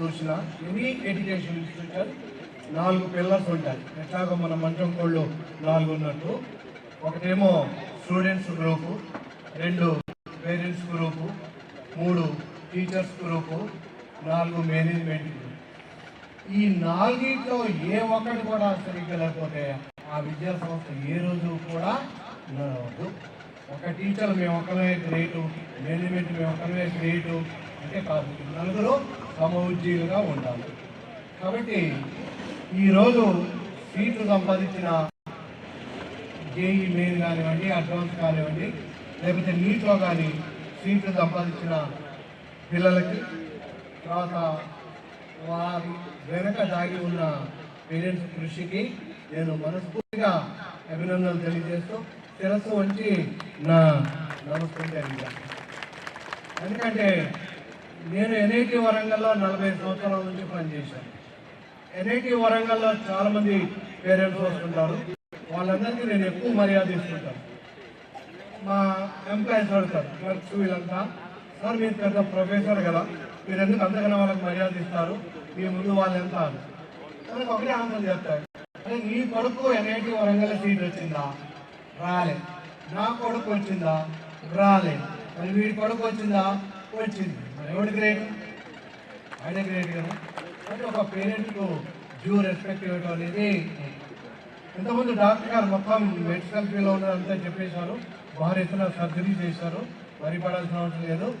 చూసిన any education institution నాలుగు pillars ఉంటాయి. ఎట్లాగో మన మంచం కోళ్ళు నాలుగు ఉన్నట్టు. ఒకటేమో స్టూడెంట్స్ గ్రూపు రెండు పేరెంట్స్ గ్రూపు మూడు టీచర్స్ గ్రూపు నాలుగు మేనేజ్మెంట్ గ్రూప్. ఈ నాలుగిట్లో ఏ ఒక్కటి కూడా సరిగ్గా లేకపోతే ఆ విద్యా సంస్థ ఏ రోజు కూడా నడవద్దు ఒక టీచర్ మేము ఒక్కరే గ్రేటు మేనేజ్మెంట్ మేము ఒక్కరే గ్రేటు అంటే కాదు. నలుగురు సమఉజ్జీలుగా ఉండాలి కాబట్టి ఈరోజు సీట్లు సంపాదించిన జేఈ మెయిన్ కానివ్వండి అడ్వాన్స్ కానివ్వండి లేకపోతే నీట్లో కానీ సీట్లు సంపాదించిన పిల్లలకి తర్వాత వారి వెనక దాగి ఉన్న పేరెంట్స్ కృషికి నేను మనస్ఫూర్తిగా అభినందనలు తెలియజేస్తూ శిరస్సు వంచి నా నమస్కారం. తెలియజేస్తాను ఎందుకంటే నేను ఎన్ఐటి వరంగల్లో నలభై సంవత్సరాల నుంచి పనిచేశాను. ఎన్ఐటి వరంగల్లో చాలా మంది పేరెంట్స్ వస్తుంటారు. వాళ్ళందరికీ నేను ఎక్కువ మర్యాద ఇస్తుంటాను. మా ఎంప్లాయీస్ అడుగుతారు క్లర్క్స్ వీళ్ళంతా. సార్ మీరు పెద్ద ప్రొఫెసర్ కదా మీరు ఎందుకు అంతకన్నా వాళ్ళకి మర్యాద ఇస్తారు? మీ ముందు వాళ్ళు ఎంత అని మనకు ఒకటే ఆన్సర్ చెప్తారు. అదే నీ కొడుకు ఎన్ఐటి వరంగల్ సీట్ వచ్చిందా? రాలే. నా కొడుకు వచ్చిందా? రాలే. మరి వీడి కొడుకు వచ్చిందా? వచ్చింది. మరి ఎవడు గ్రేట్? ఆయన గ్రేట్ కదా? అంటే ఒక పేరెంట్కు డ్యూ రెస్పెక్ట్ ఇవ్వడం అనేది ఇంతకుముందు డాక్టర్ గారు మొత్తం మెడికల్ ఫీల్డ్లో ఉన్నదంతా చెప్పేశారు. భారీ ఎత్తున సర్జరీ చేశారు. వరి అవసరం లేదు.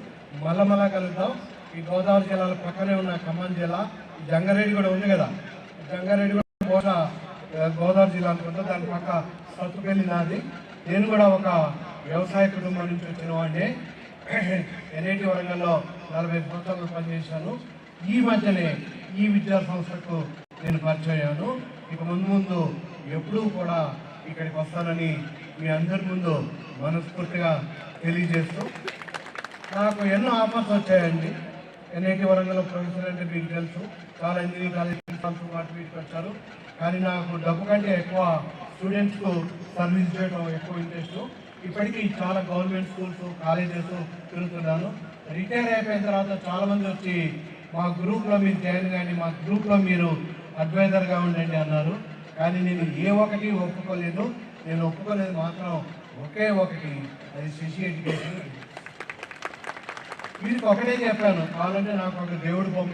మళ్ళా మళ్ళా కలుద్దాం. ఈ గోదావరి జిల్లాల పక్కనే ఉన్న ఖమ్మం జిల్లా జంగారెడ్డి కూడా ఉంది కదా? జంగారెడ్డి కూడా బహుశా గోదావరి జిల్లా అనుకుంటా. దాని పక్క సత్తుపల్లి నాది. నేను కూడా ఒక వ్యవసాయ కుటుంబం నుంచి వచ్చిన వాడిని. ఎన్ఐటి వరంగల్లో నలభై సంవత్సరాలు పనిచేశాను. ఈ మధ్యనే ఈ విద్యా సంస్థకు నేను పరిచయం ఇక ముందు ముందు ఎప్పుడూ కూడా ఇక్కడికి వస్తానని మీ అందరి ముందు మనస్ఫూర్తిగా తెలియజేస్తూ నాకు ఎన్నో ఆఫర్స్ వచ్చాయండి. ఎన్ఐటి వరంగల్ ప్రొఫెసర్ అంటే మీకు తెలుసు. చాలా ఇంజనీరింగ్ కాలేజ్ వాటి వీటికి వచ్చారు కానీ నాకు డబ్బు కంటే ఎక్కువ స్టూడెంట్స్కు సర్వీస్ చేయడం ఎక్కువ ఇంట్రెస్ట్ ఇప్పటికీ చాలా గవర్నమెంట్ స్కూల్స్ కాలేజెస్ తిరుగుతున్నాను. రిటైర్ అయిపోయిన తర్వాత చాలా మంది వచ్చి మా గ్రూప్లో మీరు జాయిన్ కానీ మా గ్రూప్లో మీరు అడ్వైజర్గా ఉండండి అన్నారు. కానీ నేను ఏ ఒక్కటి ఒప్పుకోలేదు. నేను ఒప్పుకోలేదు మాత్రం ఒకే ఒకటి అది శశి ఎడ్యుకేషన్. వీరికి ఒకటే చెప్పాను కావాలంటే నాకు ఒక దేవుడు బొమ్మ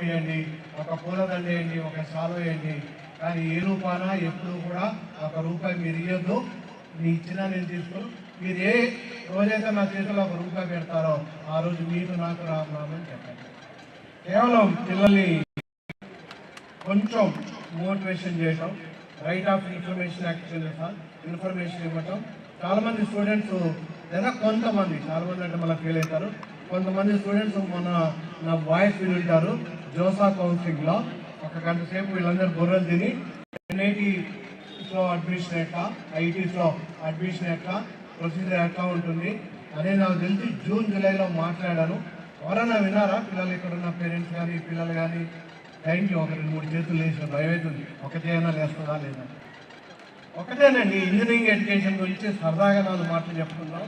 ఒక పూలదండ వేయండి ఒక సాల్వ వేయండి కానీ ఏ రూపాన ఎప్పుడు కూడా ఒక రూపాయి మీరు ఇవ్వద్దు మీ ఇచ్చినా నేను తీసుకోను. మీరు ఏ రోజైతే నా చేతిలో ఒక రూపాయి పెడతారో ఆ రోజు మీరు నాకు రామని చెప్పండి. కేవలం పిల్లల్ని కొంచెం మోటివేషన్ చేయటం రైట్ ఆఫ్ ఇన్ఫర్మేషన్ యాక్ట్ కింద ఇన్ఫర్మేషన్ ఇవ్వటం. చాలా మంది స్టూడెంట్స్ లేదా కొంతమంది చాలా మంది అంటే మళ్ళీ ఫీల్ అవుతారు. కొంతమంది స్టూడెంట్స్ మొన్న నా వాయిస్ వింటారు జోసా కౌన్సిలింగ్లో. ఒక గంట సేపు వీళ్ళందరూ బుర్రలు తిని ఎన్ఐటీస్లో అడ్మిషన్ ఎట్లా ఐటీస్లో అడ్మిషన్ ఎట్లా ప్రొసీజర్ ఎట్లా ఉంటుంది? అనేది నాకు తెలిసి జూన్ జూలైలో మాట్లాడాను. ఎవరైనా విన్నారా? పిల్లలు ఇక్కడ ఉన్న పేరెంట్స్ కానీ పిల్లలు కానీ? టైంకి ఒక రెండు మూడు చేతులు వేసిన భయం అవుతుంది ఒకటే అయినా లేస్తుందా లేదా? ఒకటేనండి ఇంజనీరింగ్ ఎడ్యుకేషన్ గురించి సరదాగా నాలుగు మాటలు చెప్పుకుందాం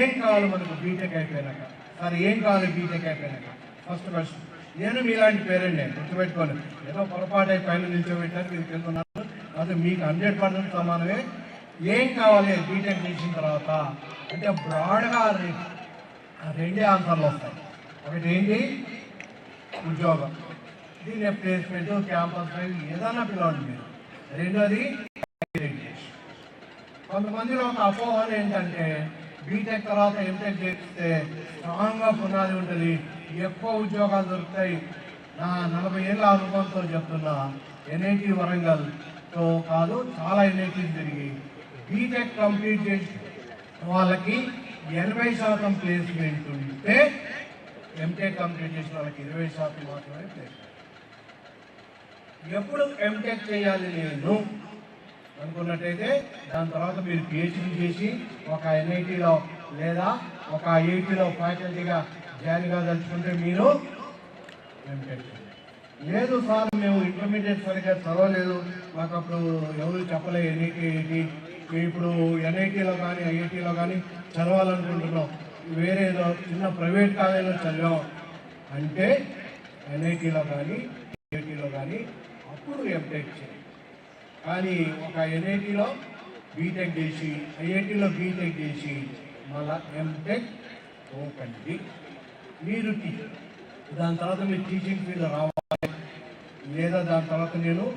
ఏం కావాలి మనకు బీటెక్ అయిపోయినాక? సార్ ఏం కావాలి బీటెక్ అయిపోయినాక? ఫస్ట్ క్వశ్చన్ నేను మీలాంటి పేరెంట్ నేను గుర్తుపెట్టుకోండి ఏదో పొరపాటు పైన నిల్చోబెట్టారు మీరు తెలుసున్నారు అది మీకు హండ్రెడ్ పర్సెంట్ సమానమే. ఏం కావాలి? బీటెక్ చేసిన తర్వాత అంటే బ్రాడ్గా రెండే ఆన్సర్లు వస్తాయి. ఒకటి ఏంటి? ఉద్యోగం. దీని ప్లేస్మెంట్ క్యాంపస్ డ్రైవ్ ఏదైనా పిలవండి మీరు. రెండోది కొంతమందిలో ఒక అపోహన ఏంటంటే బీటెక్ తర్వాత ఎంటెక్ చేస్తే స్ట్రాంగ్గా పునాది ఉంటుంది. ఎక్కువ ఉద్యోగాలు దొరుకుతాయి. నా నలభై ఏళ్ళ అనుభవంతో చెప్తున్నా ఎన్ఐటి వరంగల్తో కాదు చాలా ఎన్ఐటీలు తిరిగి బీటెక్ కంప్లీట్ చేసి వాళ్ళకి ఎనభై శాతం ప్లేస్మెంట్ ఉంటే ఎంటెక్ కంప్లీట్ చేసిన వాళ్ళకి ఇరవై శాతం మాత్రమే ప్లేస్మెంట్ ఎప్పుడు ఎంటెక్ చేయాలి నేను అనుకున్నట్టయితే దాని తర్వాత మీరు పిహెచ్డి చేసి ఒక ఎన్ఐటీలో లేదా ఒక ఐఐటీలో ఫ్యాకల్టీగా జాయిన్ కాదలుచుకుంటే మీరు ఎంటెక్ చేయాలి. లేదు సార్ మేము ఇంటర్మీడియట్ సరిగ్గా చదవలేదు మాకు అప్పుడు ఎవరు చెప్పలేదు ఎన్ఐటీ ఏంటి ఇప్పుడు ఎన్ఐటీలో కానీ ఐఐటీలో కానీ చదవాలనుకుంటున్నాం. వేరే ఏదో చిన్న ప్రైవేట్ కాలేజీలో చదివాం. అంటే ఎన్ఐటీలో కానీ ఐఐటీలో కానీ అప్పుడు ఎంటెక్ చేయాలి. కానీ ఒక ఎన్ఐటీలో బీటెక్ చేసి ఐఐటీలో బీటెక్ చేసి మళ్ళా ఎంటెక్ ఓకండి మీరు టీచర్. దాని తర్వాత మీరు టీచింగ్ ఫీల్డ్ రావాలి. లేదా దాని తర్వాత నేను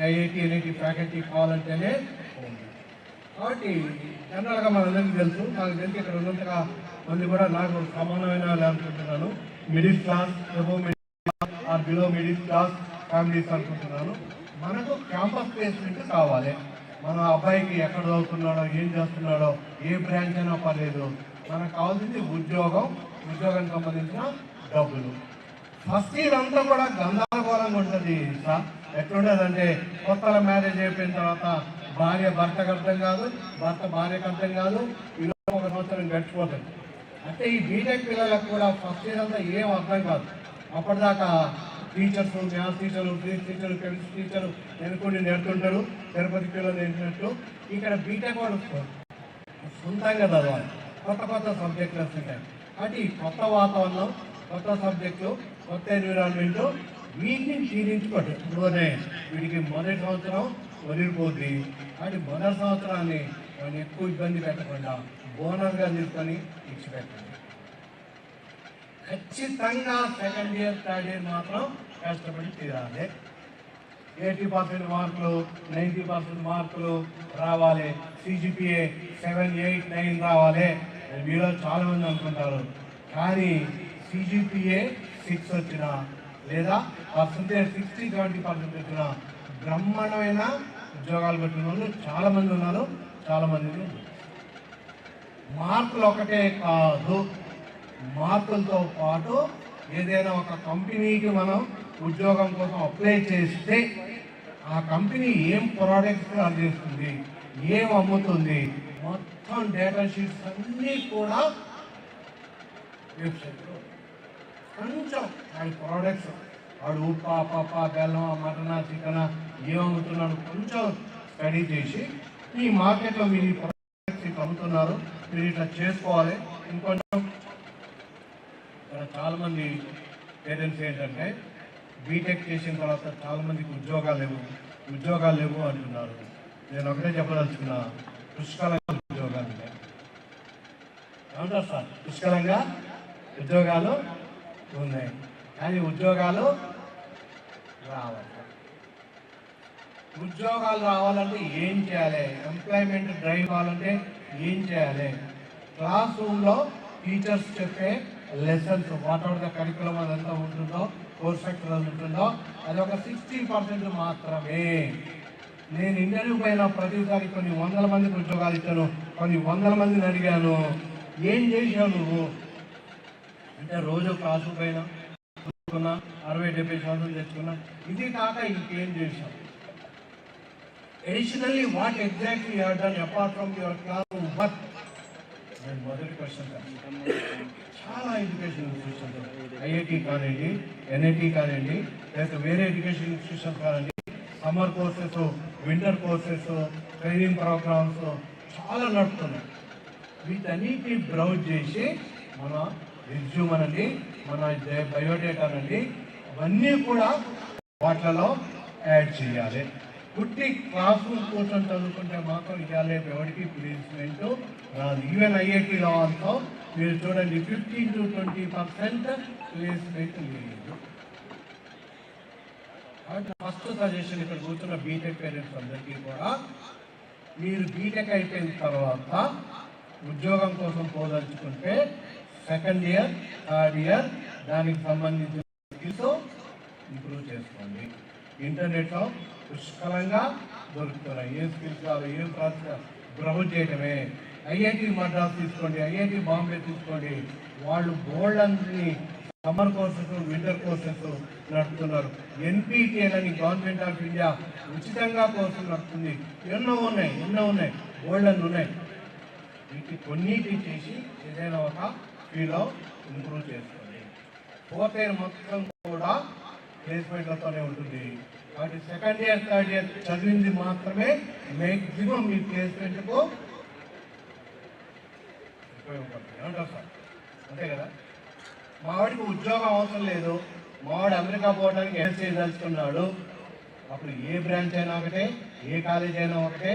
ఐఐటి ఎన్ఐటి ఫ్యాకల్టీ కావాలంటేనే పోండి. కాబట్టి జనరల్గా మనందరికీ తెలుసు. నాకు తెలిసి ఇక్కడ ఉన్నంతగా మంది కూడా నాకు సమానమైన అనుకుంటున్నాను middle class above middle class or below middle class families అనుకుంటున్నాను. మనకు క్యాంపస్ ప్లేస్మెంట్ కావాలి. మన అబ్బాయికి ఎక్కడ చదువుతున్నాడో ఏం చేస్తున్నాడో ఏ బ్రాంచ్ అయినా పర్లేదు. మనకు కావాల్సింది ఉద్యోగం. ఉద్యోగానికి సంబంధించిన డబ్బులు. ఫస్ట్ ఇయర్ అంతా కూడా గందరగోళంగా ఉంటుంది సార్. ఎట్లుండదంటే కొత్తల మ్యారేజ్ అయిపోయిన తర్వాత భార్య భర్తకు అర్థం కాదు భర్త భార్యకు అర్థం కాదు ఇలా ఒక సంవత్సరం గడిచిపోతుంది. అంటే ఈ బీటెక్ పిల్లలకు కూడా ఫస్ట్ ఇయర్ అంతా ఏం అర్థం కాదు. అప్పటిదాకా టీచర్స్ మ్యాథ్స్ టీచర్లు ఫిజిక్స్ టీచర్లు కెమిస్ట్రీ టీచర్లు ఎన్నుకొని నేర్తుంటారు తిరుపతి పిల్లలు నేర్చినట్టు ఇక్కడ బీటెక్ వాళ్ళు సొంతంగా చదవాలి. కొత్త కొత్త సబ్జెక్టులు వస్తుంటాయి. కాబట్టి ఈ కొత్త వాతావరణం కొత్త సబ్జెక్టులు కొత్త ఎన్విరాన్మెంట్ వీటిని క్షీణించుకోండి ఇప్పుడునే వీడికి మొదటి సంవత్సరం వదిలిపోద్ది. కానీ మొదటి సంవత్సరాన్ని మనం ఎక్కువ ఇబ్బంది పెట్టకుండా బోనస్గా తీసుకొని ఇచ్చిపెట్టండి ఖచ్చితంగా సెకండ్ ఇయర్ థర్డ్ ఇయర్ మాత్రం కష్టపడి తీరాలి. ఎయిటీ పర్సెంట్ మార్కులు నైంటీ పర్సెంట్ మార్కులు రావాలి. సిజిపిఏ సెవెన్ ఎయిట్ నైన్ రావాలి. మీలో చాలా మంది అనుకుంటారు. కానీ సిజిపిఏ సిక్స్ వచ్చిన లేదా పర్సంటేజ్ సిక్స్టీ సెవెంటీ పర్సెంట్ వచ్చినా బ్రహ్మాండమైన ఉద్యోగాలు పెట్టిన వాళ్ళు చాలామంది ఉన్నారు చాలామంది మార్కులు ఒకటే కాదు. మార్కులతో పాటు ఏదైనా ఒక కంపెనీకి మనం ఉద్యోగం కోసం అప్లై చేస్తే ఆ కంపెనీ ఏం ప్రోడక్ట్స్ అందిస్తుంది ఏం అమ్ముతుంది మొత్తం డేటా షీట్స్ అన్నీ కూడా వెబ్సైట్లో. కొంచెం వాడి ప్రోడక్ట్స్ వాడు ఉప్ప పప్ప బెల్లం మటన చికెన్ జీవమృతులను కొంచెం స్టడీ చేసి ఈ మార్కెట్లో మీరు ఈ ప్రోడక్ట్స్ అమ్ముతున్నారు మీరు ఇట్లా చేసుకోవాలి. ఇంకొంచెం ఇక్కడ చాలామంది పేరెంట్స్ ఏంటంటే బీటెక్ చేసిన తర్వాత చాలామందికి ఉద్యోగాలు లేవు. ఉద్యోగాలు లేవు అంటున్నారు. నేను ఒకటే చెప్పదలుచుకున్నా పుష్కలంగా ఉద్యోగాలు ఉన్నాయి. ఏమంటారు సార్? పుష్కలంగా ఉద్యోగాలు ఉన్నాయి. కానీ ఉద్యోగాలు రావాలి ఉద్యోగాలు రావాలంటే ఏం చేయాలి? ఎంప్లాయ్మెంట్ డ్రైవ్ కావాలంటే ఏం చేయాలి? క్లాస్ రూమ్లో టీచర్స్ చెప్పే lessons whatever the curriculum అదంతా ఉంటుందో కోర్స్ సెక్టర్ ఉంటుందో అది ఒక సిక్స్టీ పర్సెంట్ మాత్రమే. నేను ఇంటర్వ్యూ పైన ప్రతిసారి కొన్ని వందల మందికి ఉద్యోగాలు ఇచ్చాను కొన్ని వందల మందిని అడిగాను ఏం చేశావు నువ్వు? అంటే రోజు క్లాసు పైన అరవై డెబ్బై శాతం తెచ్చుకున్నా ఇది కాక ఇంకేం చేశాం additionally what exactly you done apart from your class work నేను మొదటి క్వశ్చన్ చాలా ఎడ్యుకేషన్ ఇన్స్టిట్యూషన్స్ ఐఐటి కానివ్వండి ఎన్ఐటి కానివ్వండి లేకపోతే వేరే ఎడ్యుకేషన్ ఇన్స్టిట్యూషన్ కానివ్వండి summer courses winter courses training programmes చాలా నడుపుతున్నాయి। వీటన్నిటిని బ్రౌజ్ చేసి మన రిజ్యూమ్ అనండి మన బయోడేటా అనండి అవన్నీ కూడా వాటిలలో యాడ్ చేయాలి। పుట్టి క్లాస్ రూమ్ కోసం చదువుకుంటే మాత్రం ఇవ్వాలి ఎవరికి ప్లేస్మెంట్ రాదు ఈవెన్ ఐఐటీలో ఆల్సో మీరు చూడండి fifteen to twenty percent placement లేదు. కాబట్టి ఫస్ట్ సజెషన్ ఇక్కడ కూర్చున్న బీటెక్ పేరెంట్స్ అందరికీ కూడా మీరు బీటెక్ అయిపోయిన తర్వాత ఉద్యోగం కోసం పోదలుచుకుంటే సెకండ్ ఇయర్ థర్డ్ ఇయర్ దానికి సంబంధించిన స్కిల్స్ ఇంప్రూవ్ చేసుకోండి. ఇంటర్నెట్లో పుష్కలంగా దొరుకుతున్నాయి. ఏ స్కిల్స్ కావాలి ఏం ప్రాసెస్ బ్రౌజ్ చేయటమే. ఐఐటి మద్రాస్ తీసుకోండి ఐఐటి బాంబే తీసుకోండి. వాళ్ళు బోల్డ్ అన్ని సమ్మర్ కోర్సెస్ వింటర్ కోర్సెస్ నడుపుతున్నారు. ఎన్పిటిఎల్ అని గవర్నమెంట్ ఆఫ్ ఇండియా ఉచితంగా కోర్సులు నడుపుతుంది. ఎన్నో ఉన్నాయి ఎన్నో ఉన్నాయి బోల్డ్ ఉన్నాయి. వీటి కొన్నిటి చేసి ఏదైనా ఒక ఫీలో ఇంప్రూవ్ చేసుకోండి. పోతే మొత్తం కూడా ప్లేస్మెంట్లతోనే ఉంటుంది. కాబట్టి సెకండ్ ఇయర్ థర్డ్ ఇయర్ చదివింది మాత్రమే మ్యాక్సిమం మీ ప్లేస్మెంట్కు ఉపయోగపడుతుంది. ఏమంటారు సార్? అంతే కదా? మావాడికి ఉద్యోగం అవసరం లేదు. మావాడు అమెరికా పోవడానికి ఎంఎస్ చేయదలుచుకున్నాడు అప్పుడు ఏ బ్రాంచ్ అయినా ఒకటే ఏ కాలేజ్ అయినా ఒకటే